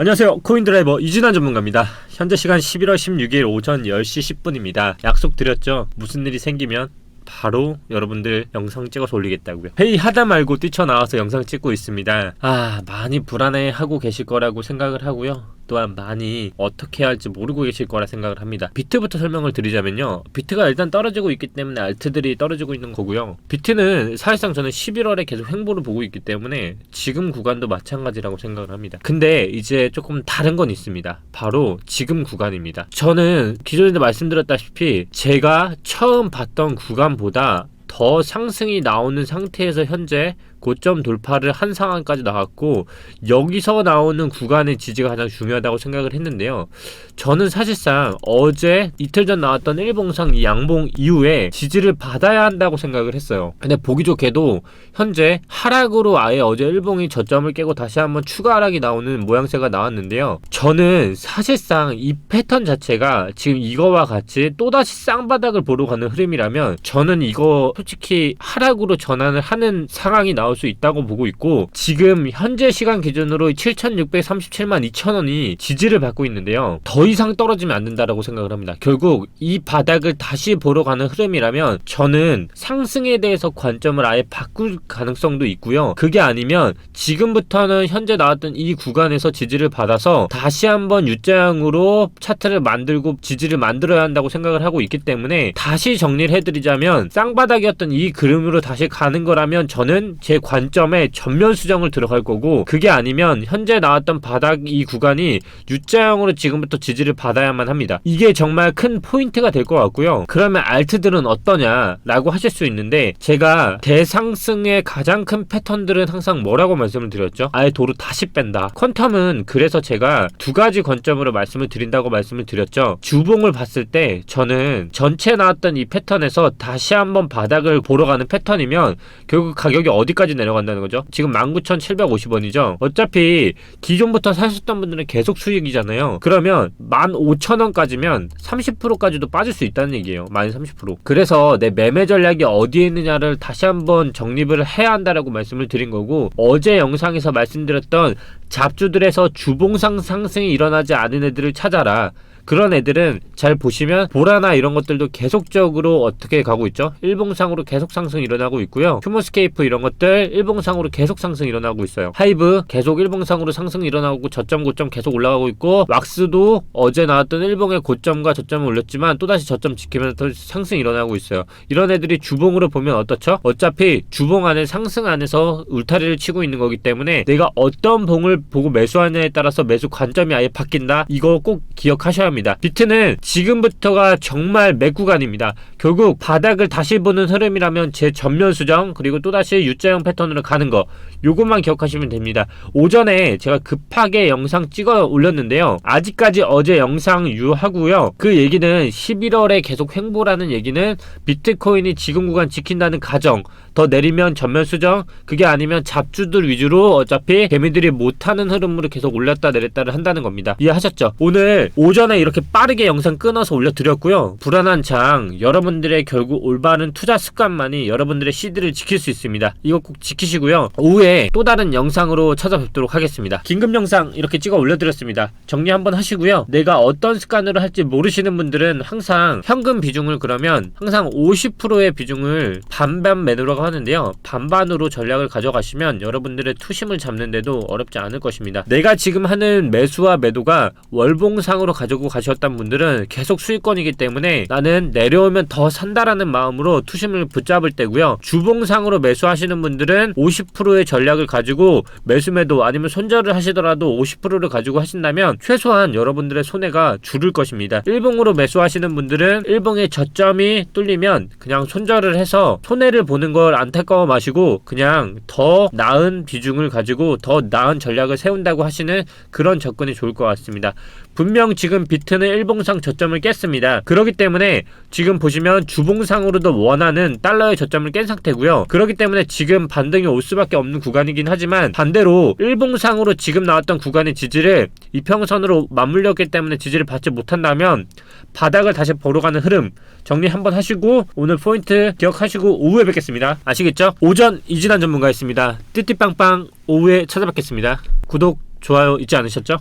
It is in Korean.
안녕하세요. 코인드라이버 이진환 전문가입니다. 현재 시간 11월 16일 오전 10시 10분입니다. 약속 드렸죠? 무슨 일이 생기면 바로 여러분들 영상 찍어서 올리겠다고요. 회의하다 말고 뛰쳐나와서 영상 찍고 있습니다. 아, 많이 불안해하고 계실 거라고 생각을 하고요. 또한 많이 어떻게 할지 모르고 계실 거라 생각을 합니다. 비트부터 설명을 드리자면요. 비트가 일단 떨어지고 있기 때문에 알트들이 떨어지고 있는 거고요. 비트는 사실상 저는 11월에 계속 횡보를 보고 있기 때문에 지금 구간도 마찬가지라고 생각을 합니다. 근데 이제 조금 다른 건 있습니다. 바로 지금 구간입니다. 저는 기존에도 말씀드렸다시피 제가 처음 봤던 구간보다 더 상승이 나오는 상태에서 현재 고점 돌파를 한 상황까지 나왔고 여기서 나오는 구간의 지지가 가장 중요하다고 생각을 했는데요. 저는 사실상 어제 이틀 전 나왔던 일봉상 이 양봉 이후에 지지를 받아야 한다고 생각을 했어요. 근데 보기 좋게도 현재 하락으로 아예 어제 일봉이 저점을 깨고 다시 한번 추가 하락이 나오는 모양새가 나왔는데요. 저는 사실상 이 패턴 자체가 지금 이거와 같이 또다시 쌍바닥을 보러 가는 흐름이라면 저는 이거 솔직히 하락으로 전환을 하는 상황이 나올 수 있다고 보고 있고 지금 현재 시간 기준으로 7,637만 2천 원이 지지를 받고 있는데요. 더 이상 떨어지면 안 된다라고 생각을 합니다. 결국 이 바닥을 다시 보러 가는 흐름이라면 저는 상승에 대해서 관점을 아예 바꿀 가능성도 있고요. 그게 아니면 지금부터는 현재 나왔던 이 구간에서 지지를 받아서 다시 한번 U자형으로 차트를 만들고 지지를 만들어야 한다고 생각을 하고 있기 때문에 다시 정리를 해드리자면 쌍바닥이었던 이 그림으로 다시 가는 거라면 저는 제 관점에 전면 수정을 들어갈 거고 그게 아니면 현재 나왔던 바닥 이 구간이 U자형으로 지금부터 지지를 받아야만 합니다. 이게 정말 큰 포인트가 될 것 같고요. 그러면 알트들은 어떠냐라고 하실 수 있는데 제가 대상승의 가장 큰 패턴들은 항상 뭐라고 말씀을 드렸죠? 아예 도로 다시 뺀다. 퀀텀은 그래서 제가 두 가지 관점으로 말씀을 드린다고 말씀을 드렸죠. 주봉을 봤을 때 저는 전체 나왔던 이 패턴에서 다시 한번 바닥을 보러 가는 패턴이면 결국 가격이 어디까지 내려간다는 거죠? 지금 19,750원이죠. 어차피 기존부터 사셨던 분들은 계속 수익이잖아요. 그러면 15,000원까지면 30%까지도 빠질 수 있다는 얘기예요. 마이너스 30%. 그래서 내 매매 전략이 어디에 있느냐를 다시 한번 정립을 해야 한다라고 말씀을 드린 거고 어제 영상에서 말씀드렸던 잡주들에서 주봉상 상승이 일어나지 않은 애들을 찾아라. 그런 애들은 잘 보시면 보라나 이런 것들도 계속적으로 어떻게 가고 있죠? 일봉상으로 계속 상승 일어나고 있고요. 휴머스케이프 이런 것들 일봉상으로 계속 상승 일어나고 있어요. 하이브 계속 일봉상으로 상승 일어나고 저점 고점 계속 올라가고 있고 왁스도 어제 나왔던 일봉의 고점과 저점을 올렸지만 또다시 저점 지키면서 상승 일어나고 있어요. 이런 애들이 주봉으로 보면 어떻죠? 어차피 주봉 안에 상승 안에서 울타리를 치고 있는 거기 때문에 내가 어떤 봉을 보고 매수하냐에 따라서 매수 관점이 아예 바뀐다. 이거 꼭 기억하셔야 합니다. 합니다. 비트는 지금부터가 정말 맥구간입니다. 결국 바닥을 다시 보는 흐름이라면 제 전면 수정 그리고 또다시 U자형 패턴으로 가는 거 요것만 기억하시면 됩니다. 오전에 제가 급하게 영상 찍어 올렸는데요. 아직까지 어제 영상 유하고요. 그 얘기는 11월에 계속 횡보라는 얘기는 비트코인이 지금 구간 지킨다는 가정 더 내리면 전면 수정 그게 아니면 잡주들 위주로 어차피 개미들이 못하는 흐름으로 계속 올렸다 내렸다를 한다는 겁니다. 이해하셨죠? 오늘 오전에 이렇게 빠르게 영상 끊어서 올려드렸고요. 불안한 장 여러분들의 결국 올바른 투자 습관만이 여러분들의 시드를 지킬 수 있습니다. 이거 꼭 지키시고요. 오후에 또 다른 영상으로 찾아뵙도록 하겠습니다. 긴급 영상 이렇게 찍어 올려드렸습니다. 정리 한번 하시고요. 내가 어떤 습관으로 할지 모르시는 분들은 항상 현금 비중을 그러면 항상 50%의 비중을 반반 매도라고 하는데요. 반반으로 전략을 가져가시면 여러분들의 투심을 잡는데도 어렵지 않을 것입니다. 내가 지금 하는 매수와 매도가 월봉상으로 가지고 가셨던 분들은 계속 수익권이기 때문에 나는 내려오면 더 산다라는 마음으로 투심을 붙잡을 때고요. 주봉상으로 매수하시는 분들은 50%의 전략을 가지고 매수 매도 아니면 손절을 하시더라도 50%를 가지고 하신다면 최소한 여러분들의 손해가 줄을 것입니다. 일봉으로 매수하시는 분들은 일봉의 저점이 뚫리면 그냥 손절을 해서 손해를 보는 걸 안타까워 마시고 그냥 더 나은 비중을 가지고 더 나은 전략을 세운다고 하시는 그런 접근이 좋을 것 같습니다. 분명 지금 비트는 일봉상 저점을 깼습니다. 그렇기 때문에 지금 보시면 주봉상으로도 원하는 달러의 저점을 깬 상태고요. 그렇기 때문에 지금 반등이 올 수밖에 없는 구간이긴 하지만 반대로 일봉상으로 지금 나왔던 구간의 지지를 이평선으로 맞물렸기 때문에 지지를 받지 못한다면 바닥을 다시 보러 가는 흐름 정리 한번 하시고 오늘 포인트 기억하시고 오후에 뵙겠습니다. 아시겠죠? 오전 이진환 전문가였습니다. 띠띠빵빵 오후에 찾아뵙겠습니다. 구독, 좋아요 잊지 않으셨죠?